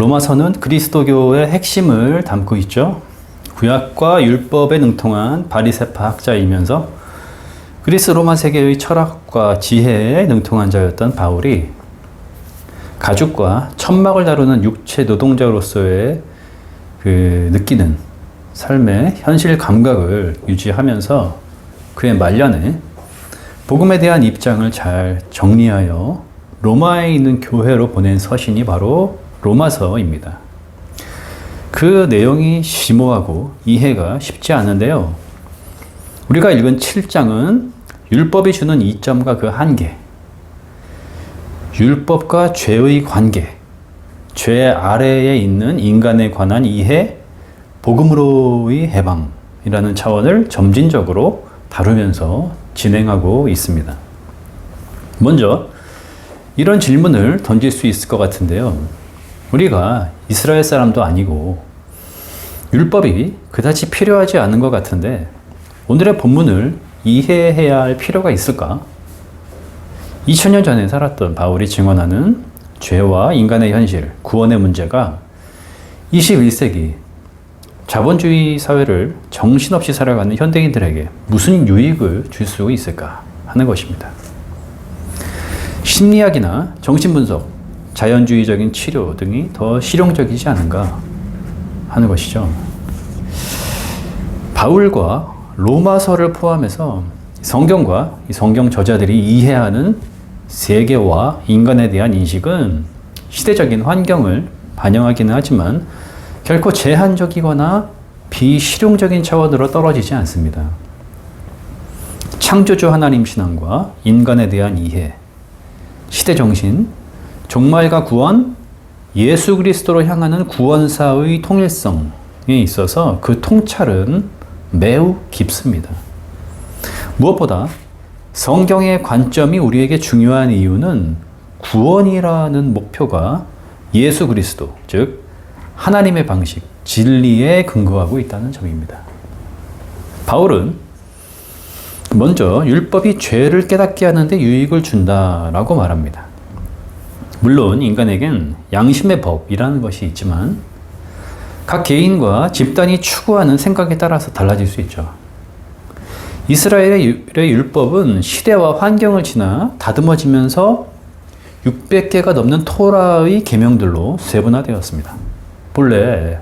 로마서는 그리스도교의 핵심을 담고 있죠. 구약과 율법에 능통한 바리세파 학자이면서 그리스 로마 세계의 철학과 지혜에 능통한 자였던 바울이 가죽과 천막을 다루는 육체 노동자로서의 그 느끼는 삶의 현실 감각을 유지하면서 그의 말년에 복음에 대한 입장을 잘 정리하여 로마에 있는 교회로 보낸 서신이 바로 로마서입니다. 그 내용이 심오하고 이해가 쉽지 않은데요. 우리가 읽은 7장은 율법이 주는 이점과 그 한계, 율법과 죄의 관계, 죄 아래에 있는 인간에 관한 이해, 복음으로의 해방이라는 차원을 점진적으로 다루면서 진행하고 있습니다. 먼저 이런 질문을 던질 수 있을 것 같은데요. 우리가 이스라엘 사람도 아니고 율법이 그다지 필요하지 않은 것 같은데 오늘의 본문을 이해해야 할 필요가 있을까? 2000년 전에 살았던 바울이 증언하는 죄와 인간의 현실, 구원의 문제가 21세기 자본주의 사회를 정신없이 살아가는 현대인들에게 무슨 유익을 줄 수 있을까 하는 것입니다. 심리학이나 정신분석, 자연주의적인 치료 등이 더 실용적이지 않은가 하는 것이죠. 바울과 로마서를 포함해서 성경과 성경 저자들이 이해하는 세계와 인간에 대한 인식은 시대적인 환경을 반영하기는 하지만 결코 제한적이거나 비실용적인 차원으로 떨어지지 않습니다. 창조주 하나님 신앙과 인간에 대한 이해, 시대 정신, 종말과 구원, 예수 그리스도로 향하는 구원사의 통일성에 있어서 그 통찰은 매우 깊습니다. 무엇보다 성경의 관점이 우리에게 중요한 이유는 구원이라는 목표가 예수 그리스도, 즉 하나님의 방식, 진리에 근거하고 있다는 점입니다. 바울은 먼저 율법이 죄를 깨닫게 하는데 유익을 준다라고 말합니다. 물론 인간에겐 양심의 법이라는 것이 있지만 각 개인과 집단이 추구하는 생각에 따라서 달라질 수 있죠. 이스라엘의 율법은 시대와 환경을 지나 다듬어지면서 600개가 넘는 토라의 계명들로 세분화되었습니다. 본래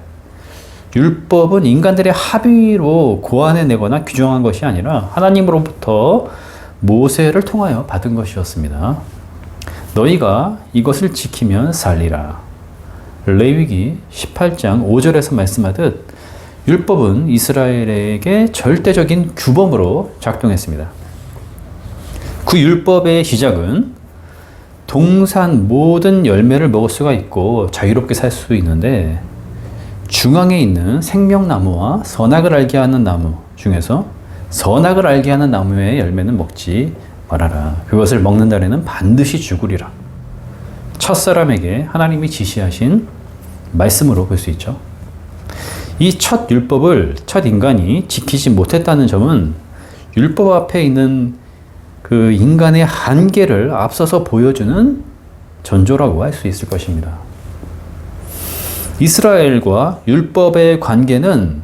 율법은 인간들의 합의로 고안해내거나 규정한 것이 아니라 하나님으로부터 모세를 통하여 받은 것이었습니다. 너희가 이것을 지키면 살리라. 레위기 18장 5절에서 말씀하듯 율법은 이스라엘에게 절대적인 규범으로 작동했습니다. 그 율법의 시작은 동산 모든 열매를 먹을 수가 있고 자유롭게 살 수 있는데 중앙에 있는 생명나무와 선악을 알게 하는 나무 중에서 선악을 알게 하는 나무의 열매는 먹지 말아라. 그것을 먹는 날에는 반드시 죽으리라. 첫 사람에게 하나님이 지시하신 말씀으로 볼 수 있죠. 이 첫 율법을 첫 인간이 지키지 못했다는 점은 율법 앞에 있는 그 인간의 한계를 앞서서 보여주는 전조라고 할 수 있을 것입니다. 이스라엘과 율법의 관계는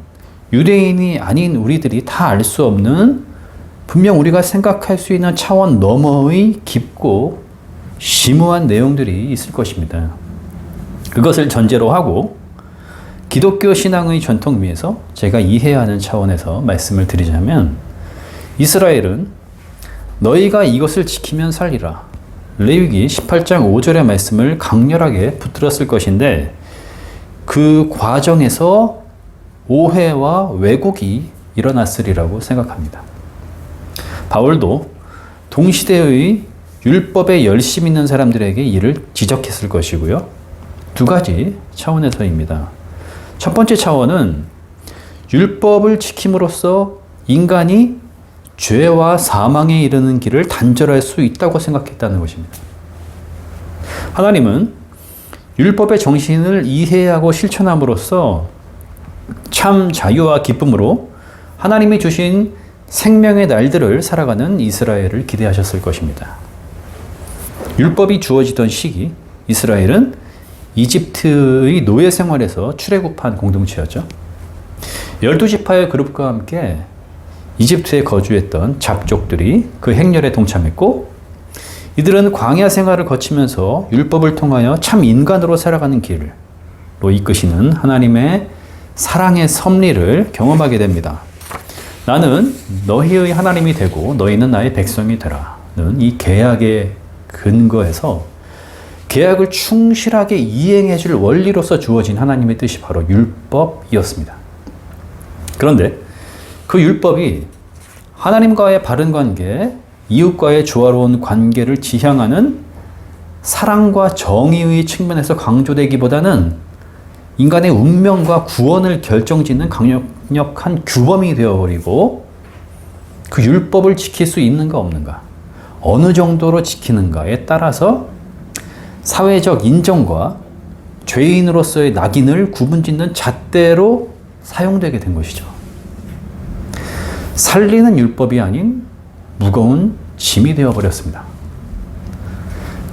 유대인이 아닌 우리들이 다 알 수 없는 분명 우리가 생각할 수 있는 차원 너머의 깊고 심오한 내용들이 있을 것입니다. 그것을 전제로 하고 기독교 신앙의 전통 위에서 제가 이해해야 하는 차원에서 말씀을 드리자면 이스라엘은 너희가 이것을 지키면 살리라. 레위기 18장 5절의 말씀을 강렬하게 붙들었을 것인데 그 과정에서 오해와 왜곡이 일어났으리라고 생각합니다. 바울도 동시대의 율법에 열심 있는 사람들에게 이를 지적했을 것이고요. 두 가지 차원에서입니다. 첫 번째 차원은 율법을 지킴으로써 인간이 죄와 사망에 이르는 길을 단절할 수 있다고 생각했다는 것입니다. 하나님은 율법의 정신을 이해하고 실천함으로써 참 자유와 기쁨으로 하나님이 주신 생명의 날들을 살아가는 이스라엘을 기대하셨을 것입니다. 율법이 주어지던 시기, 이스라엘은 이집트의 노예 생활에서 출애굽한 공동체였죠. 열두 지파의 그룹과 함께 이집트에 거주했던 잡족들이 그 행렬에 동참했고 이들은 광야 생활을 거치면서 율법을 통하여 참 인간으로 살아가는 길로 이끄시는 하나님의 사랑의 섭리를 경험하게 됩니다. 나는 너희의 하나님이 되고 너희는 나의 백성이 되라는 이 계약의 근거에서 계약을 충실하게 이행해 줄 원리로서 주어진 하나님의 뜻이 바로 율법이었습니다. 그런데 그 율법이 하나님과의 바른 관계, 이웃과의 조화로운 관계를 지향하는 사랑과 정의의 측면에서 강조되기보다는 인간의 운명과 구원을 결정짓는 강력한 규범이 되어버리고 그 율법을 지킬 수 있는가 없는가, 어느 정도로 지키는가에 따라서 사회적 인정과 죄인으로서의 낙인을 구분짓는 잣대로 사용되게 된 것이죠. 살리는 율법이 아닌 무거운 짐이 되어버렸습니다.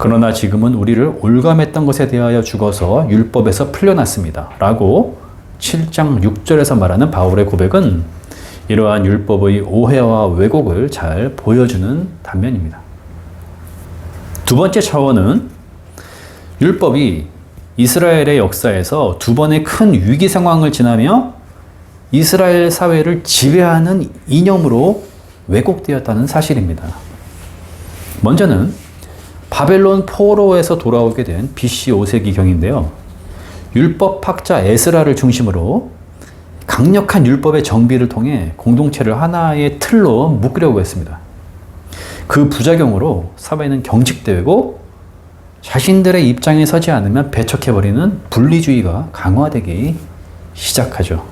그러나 지금은 우리를 올감했던 것에 대하여 죽어서 율법에서 풀려났습니다. 라고 7장 6절에서 말하는 바울의 고백은 이러한 율법의 오해와 왜곡을 잘 보여주는 단면입니다. 두 번째 차원은 율법이 이스라엘의 역사에서 두 번의 큰 위기 상황을 지나며 이스라엘 사회를 지배하는 이념으로 왜곡되었다는 사실입니다. 먼저는 바벨론 포로에서 돌아오게 된 BC 5세기경인데요. 율법학자 에스라를 중심으로 강력한 율법의 정비를 통해 공동체를 하나의 틀로 묶으려고 했습니다. 그 부작용으로 사회는 경직되고 자신들의 입장에 서지 않으면 배척해버리는 분리주의가 강화되기 시작하죠.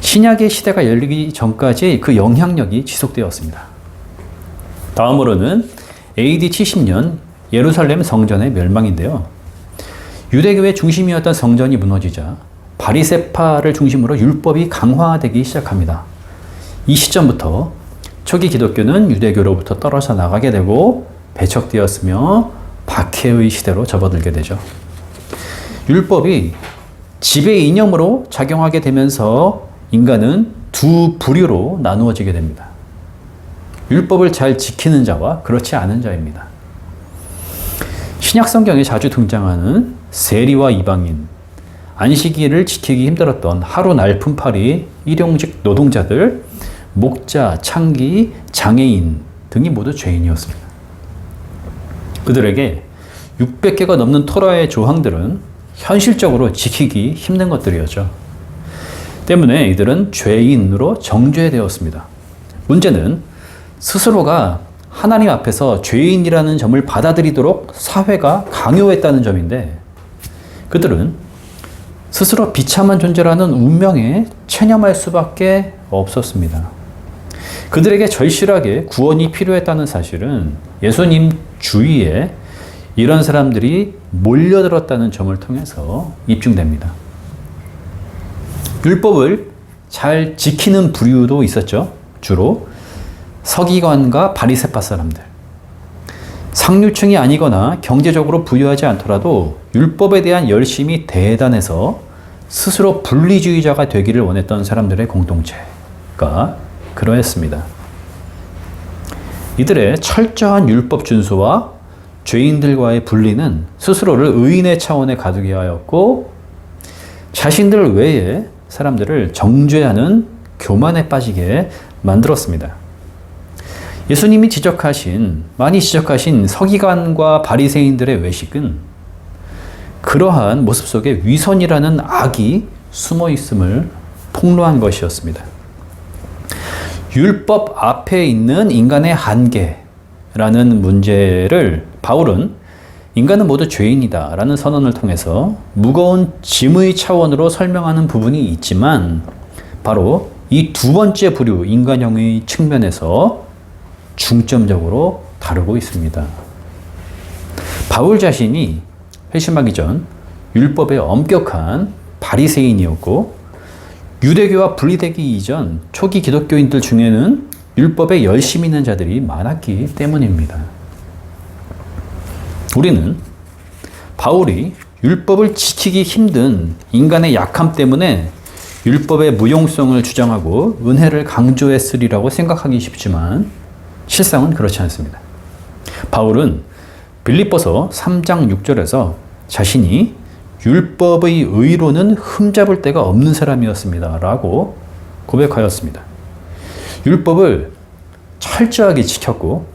신약의 시대가 열리기 전까지 그 영향력이 지속되었습니다. 다음으로는 AD 70년 예루살렘 성전의 멸망인데요. 유대교의 중심이었던 성전이 무너지자 바리세파를 중심으로 율법이 강화되기 시작합니다. 이 시점부터 초기 기독교는 유대교로부터 떨어져 나가게 되고 배척되었으며 박해의 시대로 접어들게 되죠. 율법이 지배 이념으로 작용하게 되면서 인간은 두 부류로 나누어지게 됩니다. 율법을 잘 지키는 자와 그렇지 않은 자입니다. 신약 성경에 자주 등장하는 세리와 이방인, 안식일을 지키기 힘들었던 하루 날품팔이 일용직 노동자들, 목자, 창기, 장애인 등이 모두 죄인이었습니다. 그들에게 600개가 넘는 토라의 조항들은 현실적으로 지키기 힘든 것들이었죠. 때문에 이들은 죄인으로 정죄되었습니다. 문제는 스스로가 하나님 앞에서 죄인이라는 점을 받아들이도록 사회가 강요했다는 점인데 그들은 스스로 비참한 존재라는 운명에 체념할 수밖에 없었습니다. 그들에게 절실하게 구원이 필요했다는 사실은 예수님 주위에 이런 사람들이 몰려들었다는 점을 통해서 입증됩니다. 율법을 잘 지키는 부류도 있었죠. 주로 서기관과 바리새파 사람들. 상류층이 아니거나 경제적으로 부유하지 않더라도 율법에 대한 열심이 대단해서 스스로 분리주의자가 되기를 원했던 사람들의 공동체가 그러했습니다. 이들의 철저한 율법 준수와 죄인들과의 분리는 스스로를 의인의 차원에 가두게 하였고 자신들 외에 사람들을 정죄하는 교만에 빠지게 만들었습니다. 예수님이 지적하신 많이 지적하신 서기관과 바리새인들의 외식은 그러한 모습 속에 위선이라는 악이 숨어 있음을 폭로한 것이었습니다. 율법 앞에 있는 인간의 한계라는 문제를 바울은 인간은 모두 죄인이다 라는 선언을 통해서 무거운 짐의 차원으로 설명하는 부분이 있지만 바로 이 두 번째 부류 인간형의 측면에서 중점적으로 다루고 있습니다. 바울 자신이 회심하기 전 율법의 엄격한 바리새인이었고 유대교와 분리되기 이전 초기 기독교인들 중에는 율법에 열심히 있는 자들이 많았기 때문입니다. 우리는 바울이 율법을 지키기 힘든 인간의 약함 때문에 율법의 무용성을 주장하고 은혜를 강조했으리라고 생각하기 쉽지만 실상은 그렇지 않습니다. 바울은 빌립보서 3장 6절에서 자신이 율법의 의로는 흠잡을 데가 없는 사람이었습니다. 라고 고백하였습니다. 율법을 철저하게 지켰고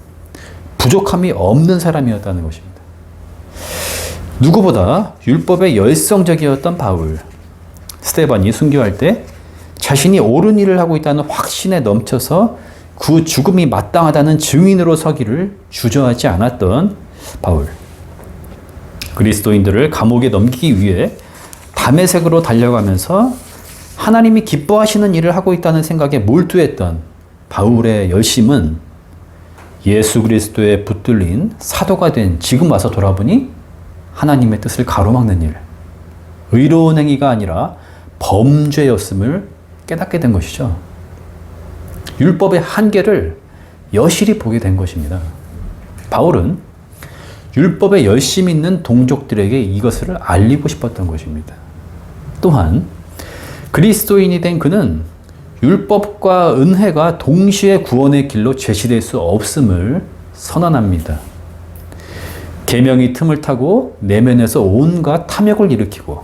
부족함이 없는 사람이었다는 것입니다. 누구보다 율법에 열성적이었던 바울. 스테반이 순교할 때 자신이 옳은 일을 하고 있다는 확신에 넘쳐서 그 죽음이 마땅하다는 증인으로 서기를 주저하지 않았던 바울. 그리스도인들을 감옥에 넘기기 위해 담의색으로 달려가면서 하나님이 기뻐하시는 일을 하고 있다는 생각에 몰두했던 바울의 열심은 예수 그리스도에 붙들린 사도가 된 지금 와서 돌아보니 하나님의 뜻을 가로막는 일, 의로운 행위가 아니라 범죄였음을 깨닫게 된 것이죠. 율법의 한계를 여실히 보게 된 것입니다. 바울은 율법에 열심 있는 동족들에게 이것을 알리고 싶었던 것입니다. 또한 그리스도인이 된 그는 율법과 은혜가 동시에 구원의 길로 제시될 수 없음을 선언합니다. 계명이 틈을 타고 내면에서 온갖 탐욕을 일으키고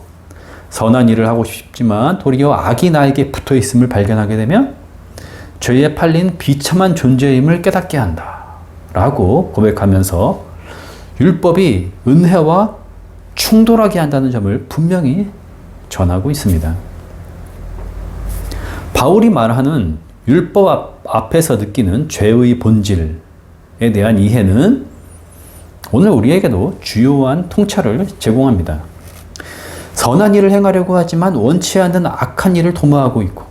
선한 일을 하고 싶지만 도리어 악이 나에게 붙어 있음을 발견하게 되면 죄에 팔린 비참한 존재임을 깨닫게 한다. 라고 고백하면서 율법이 은혜와 충돌하게 한다는 점을 분명히 전하고 있습니다. 바울이 말하는 율법 앞에서 느끼는 죄의 본질에 대한 이해는 오늘 우리에게도 주요한 통찰을 제공합니다. 선한 일을 행하려고 하지만 원치 않는 악한 일을 도모하고 있고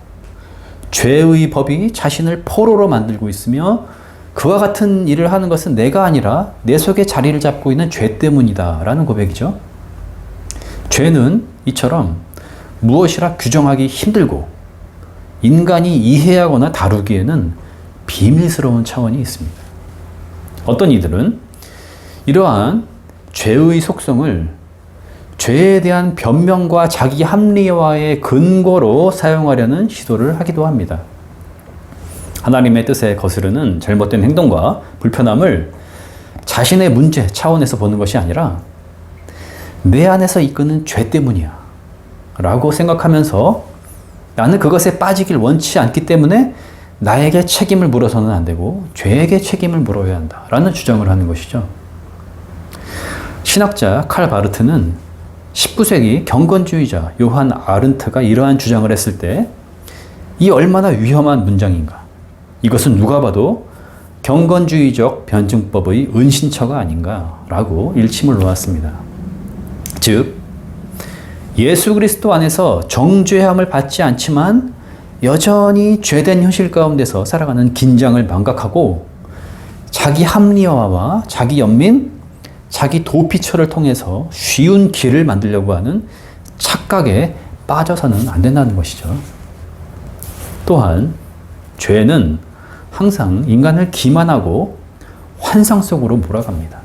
죄의 법이 자신을 포로로 만들고 있으며 그와 같은 일을 하는 것은 내가 아니라 내 속에 자리를 잡고 있는 죄 때문이다 라는 고백이죠. 죄는 이처럼 무엇이라 규정하기 힘들고 인간이 이해하거나 다루기에는 비밀스러운 차원이 있습니다. 어떤 이들은 이러한 죄의 속성을 죄에 대한 변명과 자기 합리화의 근거로 사용하려는 시도를 하기도 합니다. 하나님의 뜻에 거스르는 잘못된 행동과 불편함을 자신의 문제 차원에서 보는 것이 아니라 내 안에서 이끄는 죄 때문이야. 라고 생각하면서 나는 그것에 빠지길 원치 않기 때문에 나에게 책임을 물어서는 안 되고 죄에게 책임을 물어야 한다. 라는 주장을 하는 것이죠. 신학자 칼 바르트는 19세기 경건주의자 요한 아른트가 이러한 주장을 했을 때 이 얼마나 위험한 문장인가. 이것은 누가 봐도 경건주의적 변증법의 은신처가 아닌가라고 일침을 놓았습니다. 즉, 예수 그리스도 안에서 정죄함을 받지 않지만 여전히 죄된 현실 가운데서 살아가는 긴장을 망각하고 자기 합리화와 자기 연민, 자기 도피처를 통해서 쉬운 길을 만들려고 하는 착각에 빠져서는 안 된다는 것이죠. 또한 죄는 항상 인간을 기만하고 환상 속으로 몰아갑니다.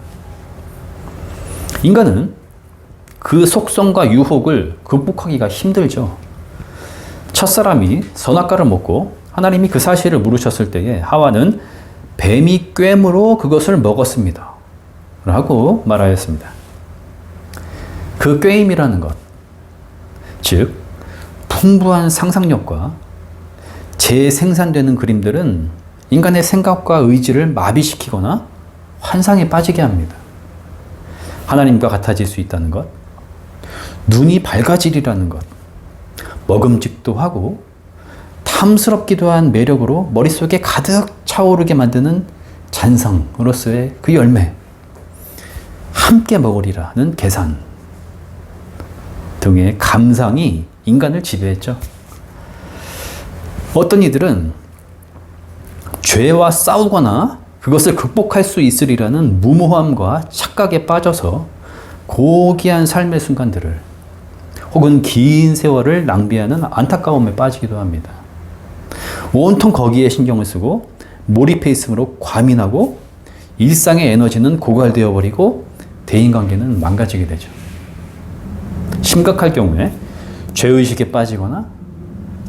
인간은 그 속성과 유혹을 극복하기가 힘들죠. 첫사람이 선악과를 먹고 하나님이 그 사실을 물으셨을 때에 하와는 뱀이 꿰므로 그것을 먹었습니다. 라고 말하였습니다. 그 꿰임이라는 것, 즉, 풍부한 상상력과 재생산되는 그림들은 인간의 생각과 의지를 마비시키거나 환상에 빠지게 합니다. 하나님과 같아질 수 있다는 것, 눈이 밝아지리라는 것, 먹음직도 하고 탐스럽기도 한 매력으로 머릿속에 가득 차오르게 만드는 잔성으로서의 그 열매, 함께 먹으리라는 계산 등의 감상이 인간을 지배했죠. 어떤 이들은 죄와 싸우거나 그것을 극복할 수 있으리라는 무모함과 착각에 빠져서 고귀한 삶의 순간들을 혹은 긴 세월을 낭비하는 안타까움에 빠지기도 합니다. 온통 거기에 신경을 쓰고 몰입해 있으므로 과민하고 일상의 에너지는 고갈되어 버리고 대인관계는 망가지게 되죠. 심각할 경우에 죄의식에 빠지거나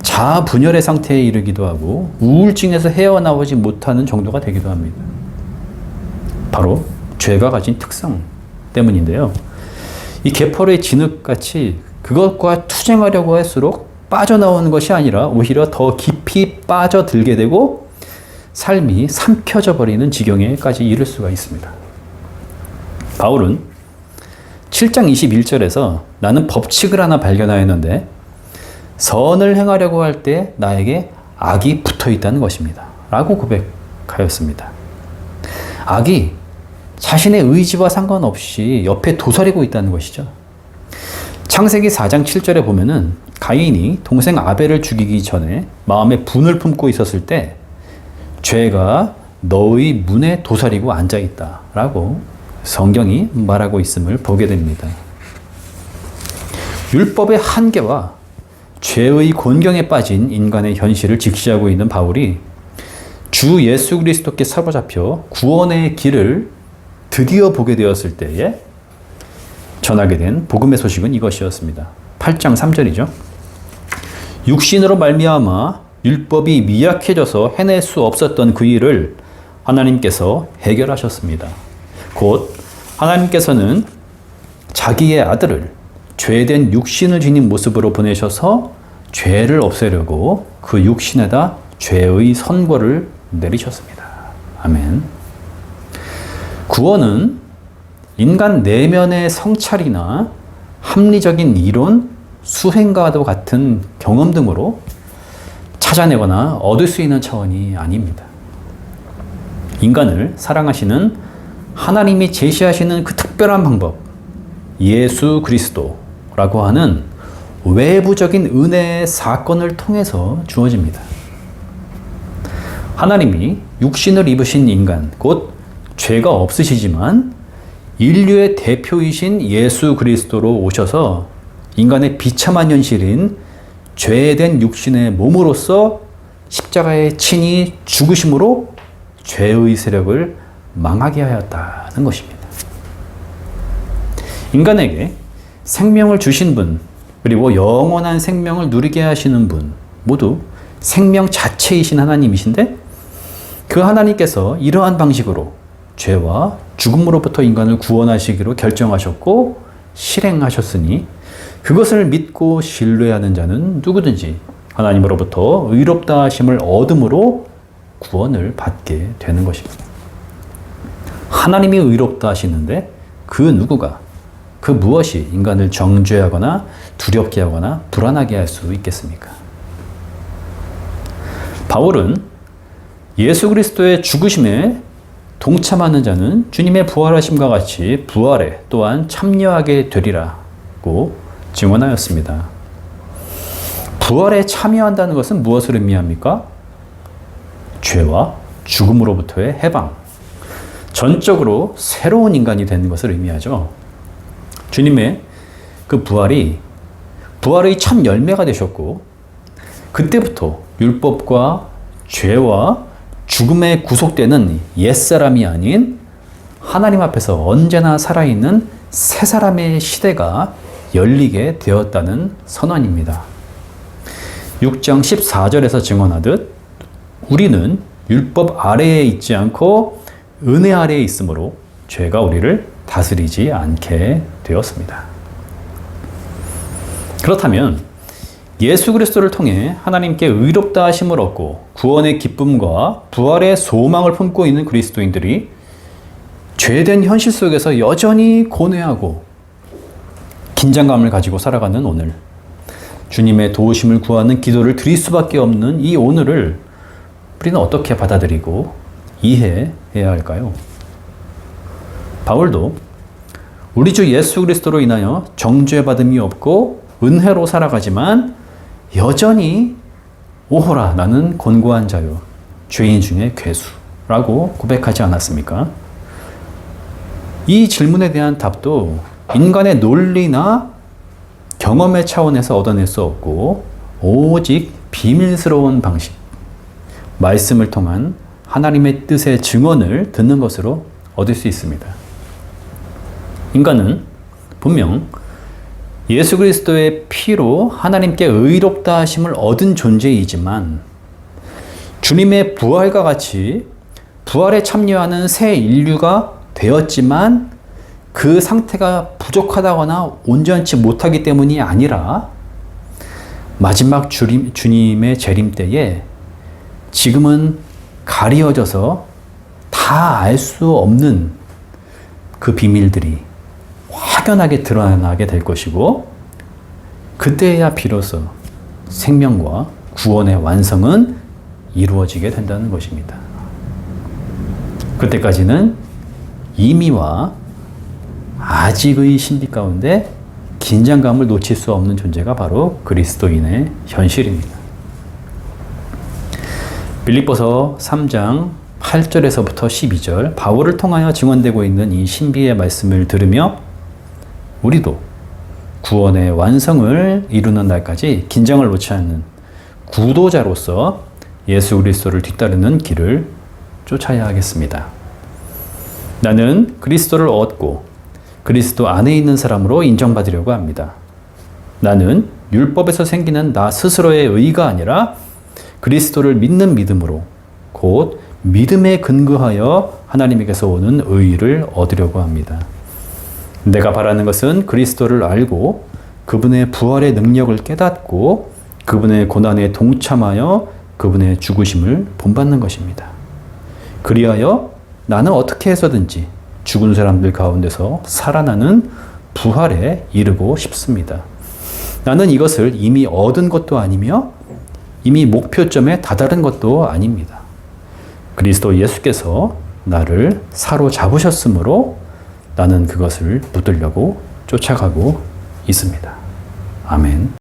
자아 분열의 상태에 이르기도 하고 우울증에서 헤어나오지 못하는 정도가 되기도 합니다. 바로 죄가 가진 특성 때문인데요. 이 개펄의 진흙같이 그것과 투쟁하려고 할수록 빠져나오는 것이 아니라 오히려 더 깊이 빠져들게 되고 삶이 삼켜져 버리는 지경에까지 이를 수가 있습니다. 바울은 7장 21절에서 나는 법칙을 하나 발견하였는데 선을 행하려고 할 때 나에게 악이 붙어 있다는 것입니다. 라고 고백하였습니다. 악이 자신의 의지와 상관없이 옆에 도사리고 있다는 것이죠. 창세기 4장 7절에 보면은 가인이 동생 아벨을 죽이기 전에 마음에 분을 품고 있었을 때 죄가 너의 문에 도사리고 앉아 있다라고 성경이 말하고 있음을 보게 됩니다. 율법의 한계와 죄의 곤경에 빠진 인간의 현실을 직시하고 있는 바울이 주 예수 그리스도께 사로잡혀 구원의 길을 드디어 보게 되었을 때에 전하게 된 복음의 소식은 이것이었습니다. 8장 3절이죠. 육신으로 말미암아 율법이 미약해져서 해낼 수 없었던 그 일을 하나님께서 해결하셨습니다. 곧 하나님께서는 자기의 아들을 죄된 육신을 지닌 모습으로 보내셔서 죄를 없애려고 그 육신에다 죄의 선고를 내리셨습니다. 아멘. 구원은 인간 내면의 성찰이나 합리적인 이론, 수행과도 같은 경험 등으로 찾아내거나 얻을 수 있는 차원이 아닙니다. 인간을 사랑하시는 하나님이 제시하시는 그 특별한 방법, 예수 그리스도라고 하는 외부적인 은혜의 사건을 통해서 주어집니다. 하나님이 육신을 입으신 인간, 곧 죄가 없으시지만 인류의 대표이신 예수 그리스도로 오셔서 인간의 비참한 현실인 죄된 육신의 몸으로서 십자가에 친히 죽으심으로 죄의 세력을 망하게 하였다는 것입니다. 인간에게 생명을 주신 분, 그리고 영원한 생명을 누리게 하시는 분, 모두 생명 자체이신 하나님이신데, 그 하나님께서 이러한 방식으로 죄와 죽음으로부터 인간을 구원하시기로 결정하셨고 실행하셨으니 그것을 믿고 신뢰하는 자는 누구든지 하나님으로부터 의롭다 하심을 얻음으로 구원을 받게 되는 것입니다. 하나님이 의롭다 하시는데 그 누구가 그 무엇이 인간을 정죄하거나 두렵게 하거나 불안하게 할 수 있겠습니까? 바울은 예수 그리스도의 죽으심에 동참하는 자는 주님의 부활하심과 같이 부활에 또한 참여하게 되리라고 증언하였습니다. 부활에 참여한다는 것은 무엇을 의미합니까? 죄와 죽음으로부터의 해방. 전적으로 새로운 인간이 되는 것을 의미하죠. 주님의 그 부활이 부활의 참 열매가 되셨고 그때부터 율법과 죄와 죽음에 구속되는 옛사람이 아닌 하나님 앞에서 언제나 살아있는 새 사람의 시대가 열리게 되었다는 선언입니다. 6장 14절에서 증언하듯 우리는 율법 아래에 있지 않고 은혜 아래에 있으므로 죄가 우리를 다스리지 않게 되었습니다. 그렇다면 예수 그리스도를 통해 하나님께 의롭다 하심을 얻고 구원의 기쁨과 부활의 소망을 품고 있는 그리스도인들이 죄된 현실 속에서 여전히 고뇌하고 긴장감을 가지고 살아가는 오늘 주님의 도우심을 구하는 기도를 드릴 수밖에 없는 이 오늘을 우리는 어떻게 받아들이고 이해해야 할까요? 바울도 우리 주 예수 그리스도로 인하여 정죄받음이 없고 은혜로 살아가지만 여전히 오호라 나는 곤고한 자요 죄인 중에 괴수라고 고백하지 않았습니까? 이 질문에 대한 답도 인간의 논리나 경험의 차원에서 얻어낼 수 없고 오직 비밀스러운 방식 말씀을 통한 하나님의 뜻의 증언을 듣는 것으로 얻을 수 있습니다. 인간은 분명 예수 그리스도의 피로 하나님께 의롭다 하심을 얻은 존재이지만 주님의 부활과 같이 부활에 참여하는 새 인류가 되었지만 그 상태가 부족하다거나 온전치 못하기 때문이 아니라 마지막 주님, 주님의 재림 때에 지금은 가리어져서 다 알 수 없는 그 비밀들이 확연하게 드러나게 될 것이고 그때야 비로소 생명과 구원의 완성은 이루어지게 된다는 것입니다. 그때까지는 이미와 아직의 신비 가운데 긴장감을 놓칠 수 없는 존재가 바로 그리스도인의 현실입니다. 빌립보서 3장 8절에서부터 12절 바울을 통하여 증언되고 있는 이 신비의 말씀을 들으며 우리도 구원의 완성을 이루는 날까지 긴장을 놓지 않는 구도자로서 예수 그리스도를 뒤따르는 길을 쫓아야 하겠습니다. 나는 그리스도를 얻고 그리스도 안에 있는 사람으로 인정받으려고 합니다. 나는 율법에서 생기는 나 스스로의 의가 아니라 그리스도를 믿는 믿음으로 곧 믿음에 근거하여 하나님에게서 오는 의를 얻으려고 합니다. 내가 바라는 것은 그리스도를 알고 그분의 부활의 능력을 깨닫고 그분의 고난에 동참하여 그분의 죽으심을 본받는 것입니다. 그리하여 나는 어떻게 해서든지 죽은 사람들 가운데서 살아나는 부활에 이르고 싶습니다. 나는 이것을 이미 얻은 것도 아니며 이미 목표점에 다다른 것도 아닙니다. 그리스도 예수께서 나를 사로잡으셨으므로 나는 그것을 붙들려고 쫓아가고 있습니다. 아멘.